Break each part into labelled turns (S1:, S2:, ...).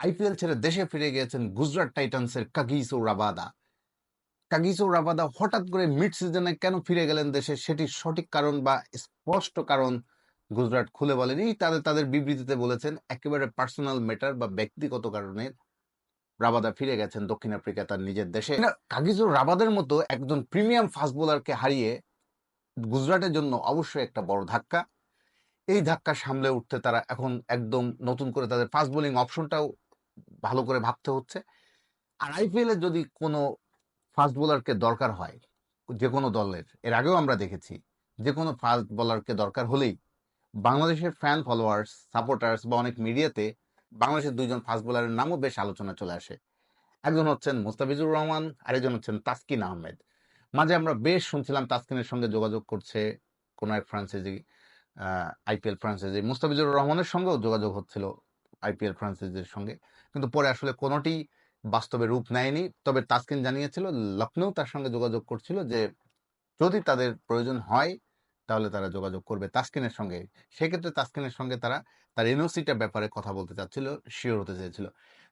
S1: IPL ছেড়ে দেশে ফিরে গিয়েছেন গুজরাট টাইটান্সের কাগিসো রাবাদা। কাগিসো রাবাদা হঠাৎ করে মিড সিজনে কেন ফিরে গেলেন দেশে? সেটির সঠিক কারণ বা স্পষ্ট কারণ গুজরাট খুলে বলেনি। তাদের তাদের বিবৃতিতে বলেছেন একেবারে পার্সোনাল ম্যাটার বা ব্যক্তিগত কারণে রাবাদা ফিরে গেছেন দক্ষিণ আফ্রিকা তার নিজের দেশে। না, কাগিজো রাবাদের মতো একজন প্রিমিয়াম ফাস্ট বোলারকে হারিয়ে গুজরাটের জন্য অবশ্যই একটা বড় ধাক্কা। এই ধাক্কা সামলে উঠতে তারা এখন একদম নতুন করে তাদের ফাস্ট বোলিং অপশনটাও ভালো করে ভাবতে হচ্ছে। আর আইপিএল যদি কোনো ফাস্ট বোলারকে দরকার হয় যে কোনো দলের, এর আগেও আমরা দেখেছি যে কোনো ফাস্ট বোলারকে দরকার হলেই বাংলাদেশের ফ্যান ফলোয়ার্স সাপোর্টার্স বা অনেক মিডিয়াতে বাংলাদেশের দুইজন ফাস্ট বোলারের নামও বেশ আলোচনা চলে আসে। একজন হচ্ছেন মুস্তাফিজুর রহমান, আরেকজন হচ্ছেন তাসকিন আহমেদ। মাঝে আমরা বেশ শুনছিলাম তাসকিনের সঙ্গে যোগাযোগ করছে কোন এক ফ্রান্সাইজি আইপিএল ফ্রান্সাইজি মুস্তাফিজুর রহমানের সঙ্গেও যোগাযোগ হচ্ছিল। আইপিএল ফ্রান্সাইজির সঙ্গে। কিন্তু পরে আসলে কোনোটি বাস্তবে রূপ নেয়নি। তবে তাসকিন জানিয়েছিল লখনৌ তার সঙ্গে যোগাযোগ করছিল যে, যদি তাদের প্রয়োজন হয়, তাহলে তারা যোগাযোগ করবে তাসকিনের সঙ্গে। সেক্ষেত্রে তাসকিনের সঙ্গে তারা তার এনওসিটার ব্যাপারে কথা বলতে চাচ্ছিল শিওর হতে চেয়েছিল।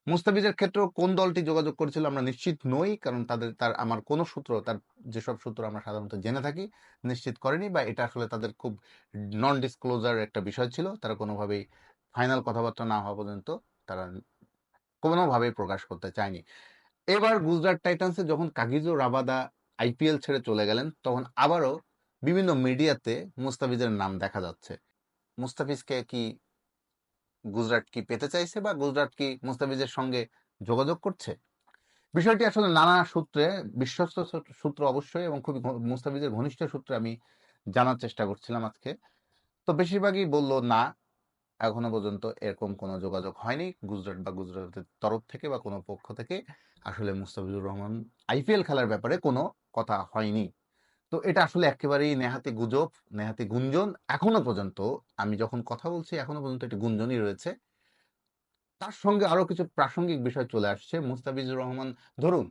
S1: মুস্তাফিজের ক্ষেত্রেও কোন দলটি যোগাযোগ করেছিল আমরা নিশ্চিত নই, কারণ তাদের, তার, আমার কোনো সূত্র, তার যেসব সূত্র আমরা সাধারণত জেনে থাকি, নিশ্চিত করেনি বা এটা আসলে তাদের খুব নন ডিসক্লোজার একটা বিষয় ছিল। তারা কোনোভাবেই ফাইনাল কথাবার্তা না হওয়া পর্যন্ত তারা কোনোভাবেই প্রকাশ করতে চায়নি। এবার গুজরাট টাইটান্সে যখন কাগিজো রাবাদা আইপিএল ছেড়ে চলে গেলেন, তখন আবারও বিভিন্ন মিডিয়াতে মুস্তাফিজের নাম দেখা যাচ্ছে। মুস্তাফিজকে কি গুজরাট কি পেতে চাইছে বা গুজরাট কি মুস্তাফিজের সঙ্গে যোগাযোগ করছে? বিষয়টি আসলে নানা সূত্রে, বিশ্বস্ত সূত্র অবশ্যই এবং খুবই মুস্তাফিজের ঘনিষ্ঠ সূত্রে আমি জানার চেষ্টা করছিলাম আজকে। তো বেশিরভাগই বলল না এখনও পর্যন্ত এরকম কোনো যোগাযোগ হয়নি। গুজরাট বা গুজরাটের তরফ থেকে বা কোনো পক্ষ থেকে আসলে মুস্তাফিজুর রহমান আইপিএল খেলার ব্যাপারে কোনো কথা হয়নি। তো এটা আসলে একেবারেই নেহাতি গুজব, নেহাতি গুঞ্জন। এখনও পর্যন্ত আমি যখন কথা বলছি, এখনও পর্যন্ত একটি গুঞ্জনই রয়েছে। তার সঙ্গে আরও কিছু প্রাসঙ্গিক বিষয় চলে আসছে। মুস্তাফিজুর রহমান, ধরুন,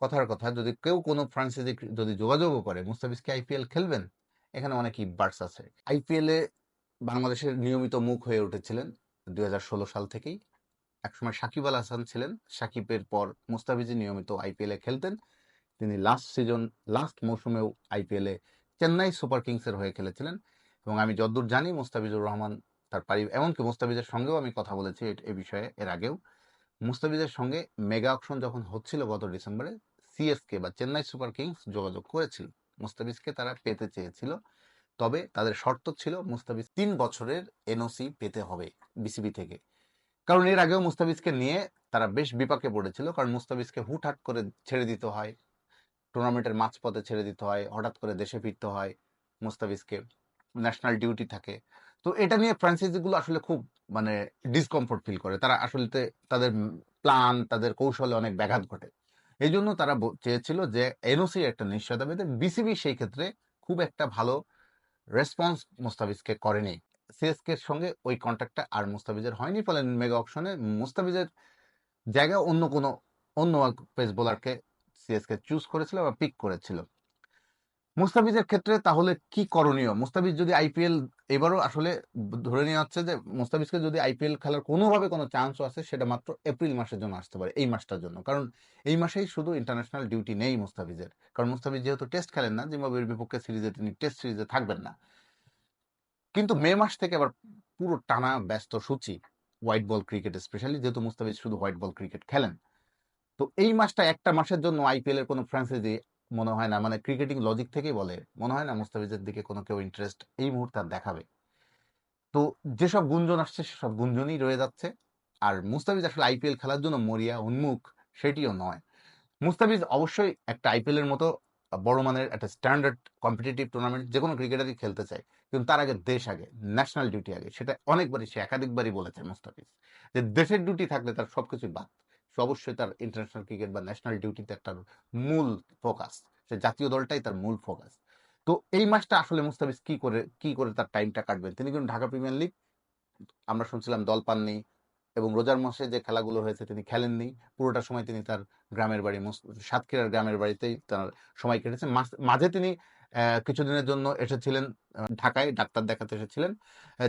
S1: কথার কথা, যদি কেউ কোনো ফ্রান্সাইজি যদি যোগাযোগও করে, মুস্তাফিজকে আইপিএল খেলবেন? এখানে অনেক ইবার্স আছে। আইপিএল এ বাংলাদেশের নিয়মিত মুখ হয়ে উঠেছিলেন দু হাজার ষোলো সাল থেকেই। একসময় সাকিব আল হাসান ছিলেন। সাকিবের পর মুস্তাফিজি নিয়মিত আইপিএলে খেলতেন। তিনি লাস্ট সিজন লাস্ট মৌসুমেও আইপিএলে চেন্নাই সুপার কিংসের হয়ে খেলেছিলেন। এবং আমি যতদূর জানি মুস্তাফিজুর রহমান তার পারি, এমনকি মুস্তাফিজের সঙ্গেও আমি কথা বলেছি এ বিষয়ে এর আগেও। মুস্তাফিজের সঙ্গে মেগা অকশন যখন হচ্ছিল গত ডিসেম্বরে সিএসকে বা চেন্নাই সুপার কিংস যোগাযোগ করেছিল। মুস্তাফিজকে তারা পেতে চেয়েছিল। তবে তাদের শর্ত ছিল মুস্তাফিজ তিন বছরের এনওসি পেতে হবে বিসিবি থেকে। কারণ এর আগেও মুস্তাফিজকে নিয়ে তারা বেশ বিপাকে পড়েছিল, কারণ মুস্তাফিজকে হুটহাট করে ছেড়ে দিতে হয়, টুর্নামেন্টের মাঝপথে ছেড়ে দিতে হয়, হঠাৎ করে দেশে ফিরতে হয় মুস্তাফিজকে ন্যাশনাল ডিউটি থাকে। তো এটা নিয়ে ফ্র্যাঞ্চাইজিগুলো আসলে খুব মানে ডিসকমফোর্ট ফিল করে। তারা আসলে তাদের প্ল্যান তাদের কৌশলে অনেক ব্যাঘাত ঘটে। এই জন্য তারা চেয়েছিল যে এনওসি একটা নিশ্চয়তা পেতে বিসিবি সেই ক্ষেত্রে খুব একটা ভালো রেসপন্স মুস্তাফিজকে করেনি। সিএসকে সঙ্গে ওই কন্ট্যাক্টটা আর মুস্তাফিজের হয়নি, ফলে মেগা অপশনে মুস্তাফিজের জায়গায় অন্য কোনো, অন্য পেস বোলারকে সিএসকে চুজ করেছিল বা পিক করেছিল। মুস্তাফিজের ক্ষেত্রে তাহলে কি করণীয়? মুস্তাফিজ যদি আইপিএল এবারও আসলে ধরে নেওয়া হচ্ছে যে মুস্তাফিজকে যদি আইপিএল খেলার কোনোভাবে কোনো চান্সও আছে সেটা মাত্র এপ্রিল মাসের জন্য আসতে পারে, এই মাসটার জন্য। কারণ এই মাসেই শুধু ইন্টারন্যাশনাল ডিউটি নেই মুস্তাফিজের। কারণ মুস্তাফিজ যেহেতু টেস্ট খেলেন না, জিম্বাবুয়ের বিপক্ষে সিরিজে তিনি টেস্ট সিরিজে থাকবেন না। কিন্তু মে মাস থেকে আবার পুরো টানা ব্যস্ত সূচি হোয়াইট বল ক্রিকেট স্পেশালি যেহেতু মুস্তাফিজ শুধু হোয়াইট বল ক্রিকেট খেলেন। তো এই মাসটা একটা মাসের জন্য আইপিএল এর কোনো ফ্র্যাঞ্চাইজি মনে হয় না। মানে ক্রিকেটিং লজিক থেকেই বলে। মনে হয় না মুস্তাফিজের দিকে কোনো কেউ ইন্টারেস্ট এই মুহূর্তে আর দেখাবে। তো যেসব গুঞ্জন আসছে সেসব গুঞ্জনই রয়ে যাচ্ছে। আর মুস্তাফিজ আসলে আইপিএল খেলার জন্য মরিয়া, উন্মুখ সেটিও নয়। মুস্তাফিজ অবশ্যই একটা আইপিএল এর মতো বড় মানের একটা স্ট্যান্ডার্ড কম্পিটিটিভ টুর্নামেন্ট যে কোনো ক্রিকেটারই খেলতে চায়। কিন্তু তার আগে দেশ আগে ন্যাশনাল ডিউটি আগে। সেটা অনেকবারই সে একাধিকবারই বলেছে মুস্তাফিজ। যে দেশের ডিউটি থাকলে তার সবকিছুই বাদ। সে অবশ্যই তার ইন্টারন্যাশনাল ক্রিকেট বা ন্যাশনাল ডিউটিতে একটা মূল ফোকাস সে জাতীয় দলটাই তার মূল ফোকাস তো এই মাসটা আসলে মুস্তাফিজ কি করে কি করে তার টাইমটা কাটবেন? তিনি কিন্তু ঢাকা প্রিমিয়ার লিগ আমরা শুনছিলাম দল পাননি এবং রোজার মাসে যে খেলাগুলো হয়েছে তিনি খেলেননি। পুরোটা সময় তিনি তার গ্রামের বাড়ি সাতক্ষীরার গ্রামের বাড়িতেই তার সময় কেটেছে। মাস- মাঝে তিনি কিছুদিনের জন্য এসেছিলেন ঢাকায় ডাক্তার দেখাতে এসেছিলেন।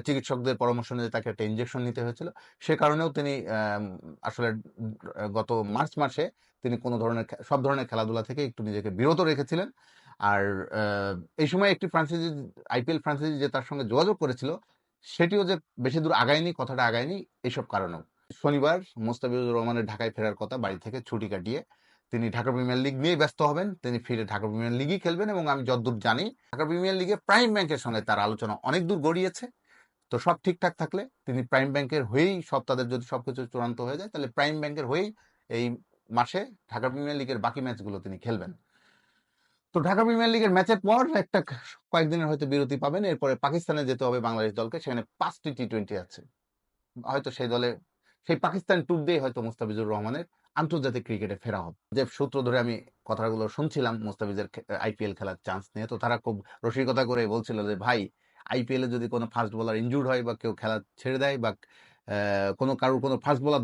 S1: চিকিৎসকদের পরামর্শ নিয়ে তাকে একটা ইনজেকশন নিতে হয়েছিল। সে কারণেও তিনি আসলে গত মার্চ মাসে তিনি কোনো ধরনের সব ধরনের খেলাধুলা থেকে একটু নিজেকে বিরত রেখেছিলেন। আর এই সময় একটি ফ্রান্সাইজি আইপিএল ফ্রান্সাইজি যে তার সঙ্গে যোগাযোগ করেছিল, সেটিও যে বেশি দূর আগায়নি, কথাটা আগায়নি এইসব কারণেও। শনিবার মোস্তাফিজুর রহমানের ঢাকায় ফেরার কথা, বাড়ি থেকে ছুটি কাটিয়ে তিনি ঢাকা প্রিমিয়ার লিগ নিয়ে ব্যস্ত হবেন, তিনি ফিরে ঢাকা প্রিমিয়ার লিগই খেলবেন এবং আমি যতদূর জানি, ঢাকা প্রিমিয়ার লিগে প্রাইম ব্যাংকের সঙ্গে তার আলোচনা অনেক দূর গড়িয়েছে। তো সব ঠিকঠাক থাকলে তিনি প্রাইম ব্যাংকের হয়েই সব তাদের যদি সবকিছু চূড়ান্ত হয়ে যায়, তাহলে প্রাইম ব্যাংকের হয়েই এই মাসে ঢাকা প্রিমিয়ার লিগের বাকি ম্যাচগুলো তিনি খেলবেন। তো ঢাকা প্রিমিয়ার লিগের ম্যাচের পর একটা কয়েকদিনের হয়তো বিরতি পাবেন, এরপরে পাকিস্তানে যেতে হবে বাংলাদেশ দলকে, সেখানে পাঁচটি টি টোয়েন্টি আছে। হয়তো সেই দলে, সেই পাকিস্তান ট্যুর দিয়ে হয়তো মুস্তাফিজুর রহমানের আন্তর্জাতিক ক্রিকেটে ফেরা হবে। যে সূত্র ধরে আমি কথাগুলো শুনছিলাম, মুস্তাফিজের আইপিএল খেলার চান্স নিয়ে, তো তারা খুব রসিকতা করে বলছিল যে, ভাই আইপিএলে যদি কোনো ফাস্ট বোলার ইনজুর্ড হয় বা কেউ খেলা ছেড়ে দেয় বা কোনো কারোর কোনো ফাস্ট বোলার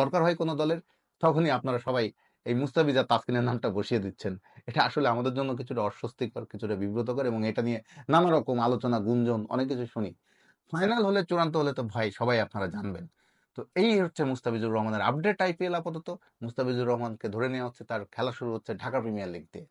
S1: দরকার হয় কোনো দলের, তখনই আপনারা সবাই এই মুস্তাফিজ তাসকিনের নামটা বসিয়ে দিচ্ছেন। এটা আসলে আমাদের জন্য কিছুটা অস্বস্তিকর, কিছুটা বিব্রতকর এবং এটা নিয়ে নানা রকম আলোচনা, গুঞ্জন, অনেক কিছু শুনি। ফাইনাল হলে, চূড়ান্ত হলে তো ভাই সবাই আপনারা জানবেন। তো এই হচ্ছে মুস্তাফিজুর রহমানের আপডেট আইপিএল আপাতত। মুস্তাফিজুর রহমানকে ধরে নেওয়া হচ্ছে, তার খেলা শুরু হচ্ছে ঢাকা প্রিমিয়ার লিগ দিয়ে